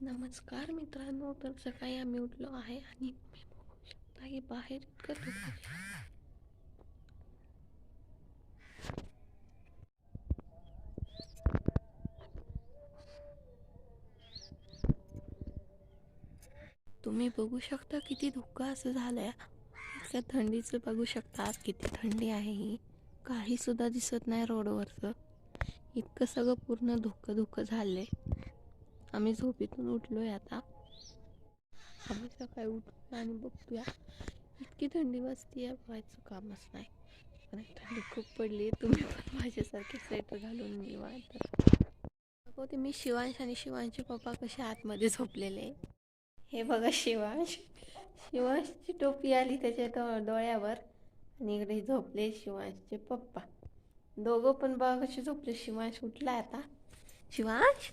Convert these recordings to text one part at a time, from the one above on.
नमस्कार मित्रांनो तर सकाळी आम्ही उठलो आहे आणि तुम्ही बघू शकता की बाहेर इतकं धुकं तुम्ही बघू शकता किती धुकं असं झालंय. इतक्या थंडीचं बघू शकता किती थंडी आहे ही. काही सुद्धा दिसत नाही रोडवरचं. इतकं सगळं पूर्ण धुकं धुकं झालंय. आम्ही झोपेतून आहे आता. आम्ही सकाळी उठलो आणि बघतोया इतकी थंडी वाजते व्हायचं कामच नाही. पण थंडी खूप पडली तुम्ही पण माझ्यासारखे स्वेटर घालून मी ते मी शिवांश आणि शिवांशचे पप्पा कसे आतमध्ये झोपलेले. हे बघा शिवांश. शिवांशची टोपी आली त्याच्या डो डोळ्यावर आणि इकडे झोपले शिवांशचे पप्पा. दोघं पण बघा कसे झोपले. शिवांश उठला आता. शिवांश?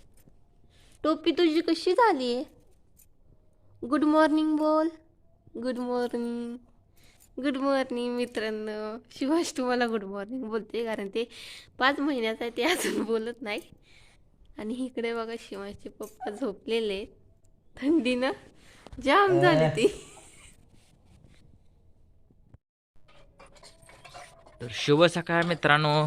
टोपी तुझी कशी झाली? आहे गुड मॉर्निंग बोल. गुड मॉर्निंग गुड मॉर्निंग मित्रांनो. शिवाश तुम्हाला गुड मॉर्निंग बोलते कारण ते पाच महिन्याचं आहे ते अजून बोलत नाही. आणि इकडे बघा शिवाशचे पप्पा झोपलेले थंडीनं जाम झाली ती. तर शुभ सकाळ मित्रांनो.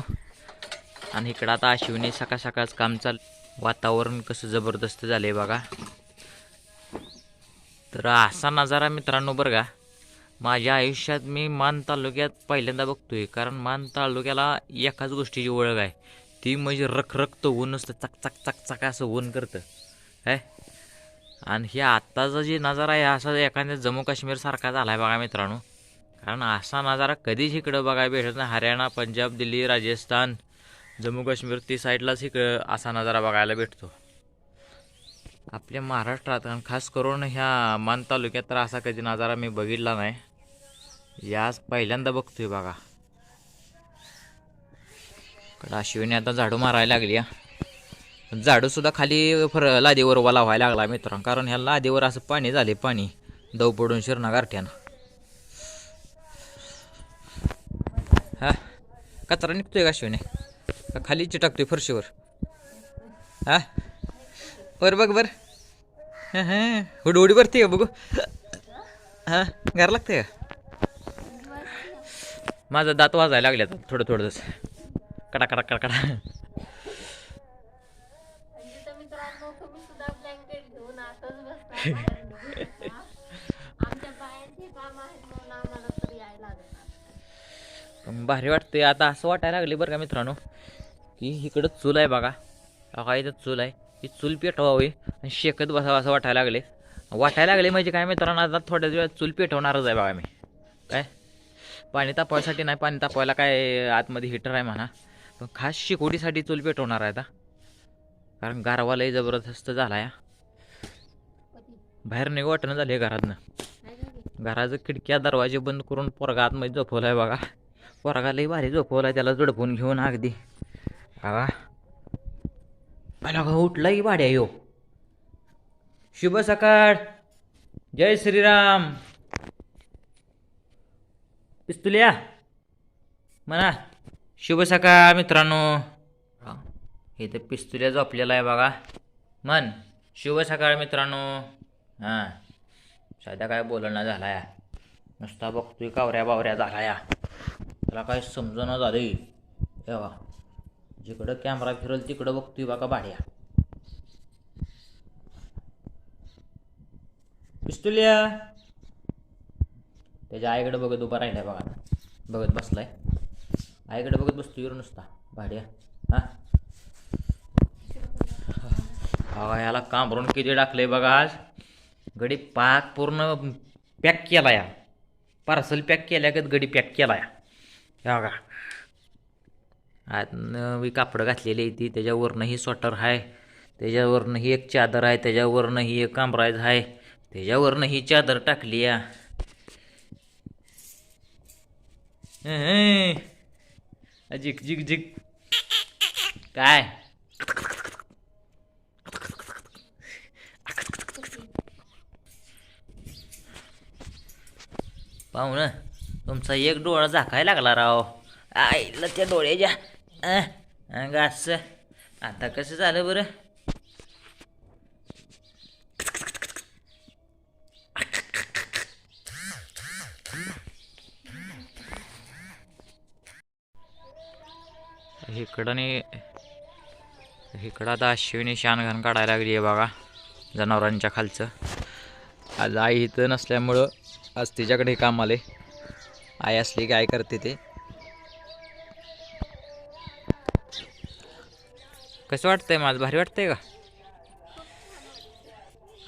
आणि इकडं आता शिवने सकाळ सकाळच काम चाल वातावरण कसं जबरदस्त झालंय बघा. तर असा नजारा मित्रांनो बरं का. माझ्या आयुष्यात मी मान तालुक्यात पहिल्यांदा बघतोय कारण मान तालुक्याला एकाच गोष्टीची ओळख आहे. ती म्हणजे रखरखतं ऊन असतं चक चक चक चक असं ऊन करतं. काय आणि हे आत्ताचा जे नजारा आहे असा एखाद्या जम्मू काश्मीर सारखा झाला आहे बघा मित्रांनो. कारण असा नजारा कधीच इकडं बघायला भेटत नाही. हरियाणा पंजाब दिल्ली राजस्थान जम्मू काश्मीर ती साईडलाच इकडं असा नजारा बघायला भेटतो. आपल्या महाराष्ट्रात आणि खास करून ह्या मान तालुक्यात तर असा कधी नजारा मी बघितला नाही. याच पहिल्यांदा बघतोय बघा. इकडं अश्विनी आता झाडू मारायला लागली हा. झाडू सुद्धा खाली फर लादीवर वाला व्हायला लागला मित्रांनो कारण ह्या लादीवर असं पाणी झाले पाणी. दव पडून शिरणा गारठ्यानं. हा. कचरा निघतोय का शिवने का? खाली चिटाकतोय फरशीवर. हा? बर बघ बर हां हां. हुडी उडी भरते का बघू? हां? घर लागते का? माझा दात वाजायला लागले थोडं थोडंच कडा कडा कडा कडा. म्हणजे मित्रांनो तुम्ही सुद्धा ब्लँकेट घेऊन बसता आमच्या बायांचे काम आहेत म्हणून आम्हाला तर यायला लागणार पण भारी वाटते आता असं वाटायला लागले बरं का मित्रांनो. की इकडं चूल आहे बघा. बघा इथं चूल आहे. ही चूल पेटवावी आणि शेकत बसावं असं वाटायला लागले वाटायला लागले म्हणजे काय मित्रांनो आता थोड्याच वेळात चूल पेटवणारच आहे बघा मी. काय? पाणी तापवायसाठी नाही पाणी तापवायला काय आतमध्ये हिटर आहे म्हणा. पण खास शिकोडीसाठी चूल पेटवणार आहे आता. कारण गारवालाही जबरदस्त झाला आहे बाहेर नाही वाटणं झाले घरातनं. घराचं खिडक्या दरवाजे बंद करून पोरगा आतमध्ये झोपवलाय बघा. पोरागालाही भारी झोपवला त्याला झोडपून घेऊन अगदी. बाबा. पहिला का उठला भाड्या यो. शुभ सकाळ. जय श्रीराम. पिस्तुल्या. म्हणा. शुभ सकाळ मित्रांनो. हे. तर पिस्तुल्या झोपलेला आहे बघा. मन शुभ सकाळ मित्रांनो. हां. सध्या काय बोलणं झाला या नुसता बघतोय कावऱ्या बावऱ्या झाला या त्याला काय समजणं झालं. हे बा जिकडं कॅमेरा फिरल तिकडं बघतोय बघा भाड्या. पिस्तुल्या. त्याच्या आईकडे बघत उभा राहिलाय बघा. बघत बसलाय. आईकडे बघत बसतो येऊ नुसता. भाड्या. हा? बघा याला कांबरून किती टाकलंय बघा आज? गडी पाक पूर्ण पॅक केला या पार्सल पॅक केल्यागत गडी पॅक केला या या बघा. आतनं मी कापडं घातलेली आहे ती त्याच्यावरनं ही स्वेटर आहे त्याच्यावरनं ही एक चादर आहे त्याच्यावरनं ही एक कांबरायज आहे त्याच्यावरनं ही चादर टाकली या. झिक झिक झिक. काय? पाहू तुमचा एक डोळा झाकायला लागला राव. आईला त्या डोळ्याच्या अ आता कसं झालं बरं? इकडं इकडं आता अश्विनी शान घाण काढायला लागली आहे बघा जनावरांच्या खालचं. आज आई इथं नसल्यामुळं आज तिच्याकडे काम आले आई असली काय करते ते. कसं वाटतंय? माझं भारी वाटतंय का?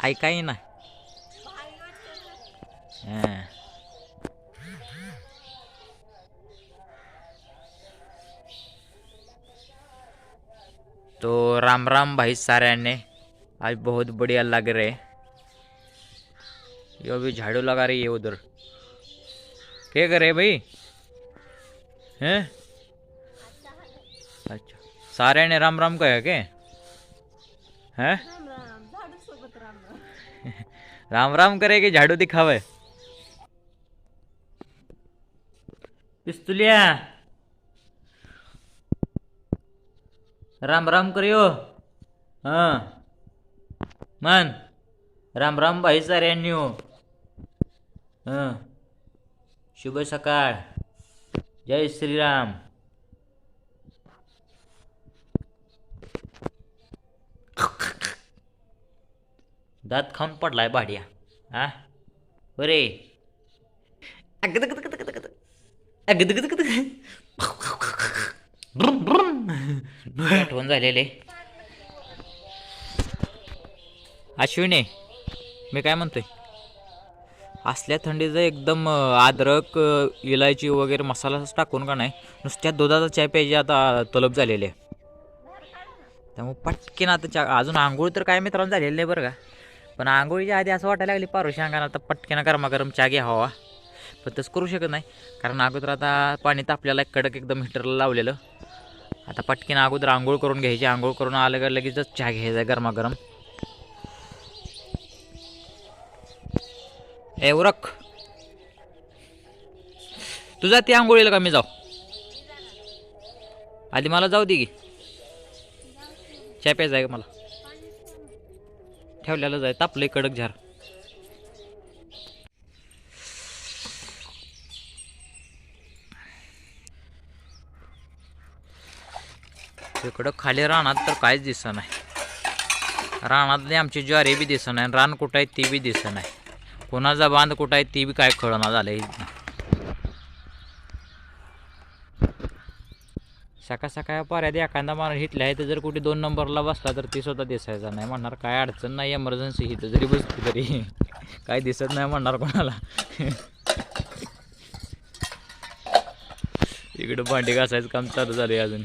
आई काही ना तो राम राम भाई साऱ्याने आज बहुत बढ़िया लग रहे. यो भी झाड़ू लगा रही है उधर. क्या करे भाई? हैं? अच्छा। सारे ने राम राम कहे के? हैं? राम राम करे की झाड़ू दिखावे? पिस्तुलिया। राम राम करियो। हां। मन। राम राम भाई साऱ्यांनी हो। हां। शुभ सकाळ. जय श्रीराम. दात खाऊन पडलाय भाड्या. हा? बरे. आठवण झालेले. अश्विनी मी काय म्हणतोय? असल्या थंडीचं एकदम अद्रक इलायची वगैरे मसाला टाकून का नाही नुसत्या दुधाचा चाय प्यायची आता तलब झालेली आहे. त्यामुळे पटकीन आता चा अजून आंघोळ तर काय मित्रांनो झालेली नाही बरं का. पण आंघोळीच्या आधी असं वाटायला लागली पारुशी अंगाला आता पटकीनं गरमागरम चहा घ्या हवा पण तसं करू शकत नाही कारण अगोदर आता पाणी तापलेलं आहे कडक एकदम हिटरला लावलेलं. आता पटकीन अगोदर आंघोळ करून घ्यायची आंघोळ करून आलं का लगेचच चहा घ्यायचा गरमागरम. ए उरक. तू जाते आंघोळीला का मी जाऊ? आधी मला जाऊ दे की. चहा प्यायचा आहे का मला? ठेवलेलं जाय तापलंय कडक झार. तिकडं खाली रानात तर काहीच दिसत नाही. रानातली आमची ज्वारी बी दिसत नाही रान कुठं आहे ती बी दिसत नाही. कोणाचा बांध कुठं आहे ती बी काय कळना झालंय. सकाळ सकाळ पर्यात एखादा माणूस हिटला आहे तर जर कुठे दोन नंबरला बसला तर ती स्वतः दिसायचा नाही म्हणणार. काय अडचण नाही एमर्जन्सी इथं जरी बसली तरी. काय दिसत नाही म्हणणार कोणाला. इकडं भांडी घासायचं काम चालू झालंय अजून.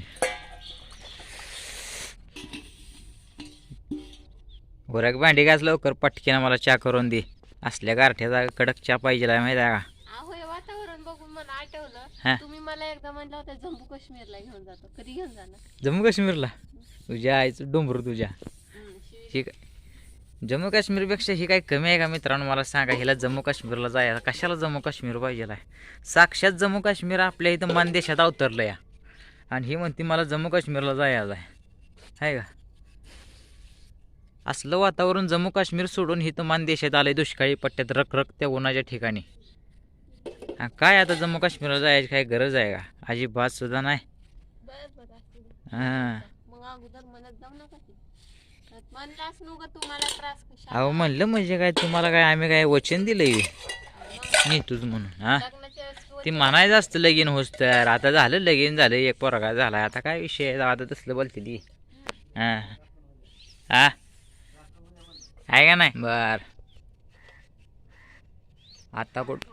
गोऱ्याक भांडी घास लवकर पटकीनं मला चहा करून दे. असल्या गारठ्याचा कडक चहा पाहिजे माहिती आहे का? अहो हे वातावरण बघून मला हा. आठवलं तुम्ही मला एकदा म्हणलं होतं जम्मू काश्मीरला घेऊन जातो. कधी घेऊन जाणार? जम्मू काश्मीरला? तुझ्या आईचं डोंबर तुझ्या. हम्म, शिव- ही जम्मू काश्मीरपेक्षा ही काय कमी आहे का मित्रांनो? मला सांगा हिला जम्मू काश्मीरला जायला कशाला जम्मू काश्मीर पाहिजे आहे? साक्षात जम्मू काश्मीर आपल्या इथं मान देशात अवतरलं या आणि ही म्हणते मला जम्मू काश्मीरला जायचं आहे. आहे का? असलं वातावरण जम्मू काश्मीर सोडून इथं मान देशात आलंय दुष्काळी पट्ट्यात रख रख त्या उन्हाच्या ठिकाणी. हा, काय आता जम्मू काश्मीरला जायची काय गरज आहे का? अजिबात सुद्धा नाही. हां. अहो म्हणलं म्हणजे काय तुम्हाला काय आम्ही काय वचन दिलंय? नाही तुझ म्हणून हा. ती म्हणायचं असतं लगीन होस तर. आता झालं लगीन झालं एक पोरगा झाला आता काय विषय? आता तसलं बोलते ती. हा. हा. आहे का नाही? बर. आता कुठ?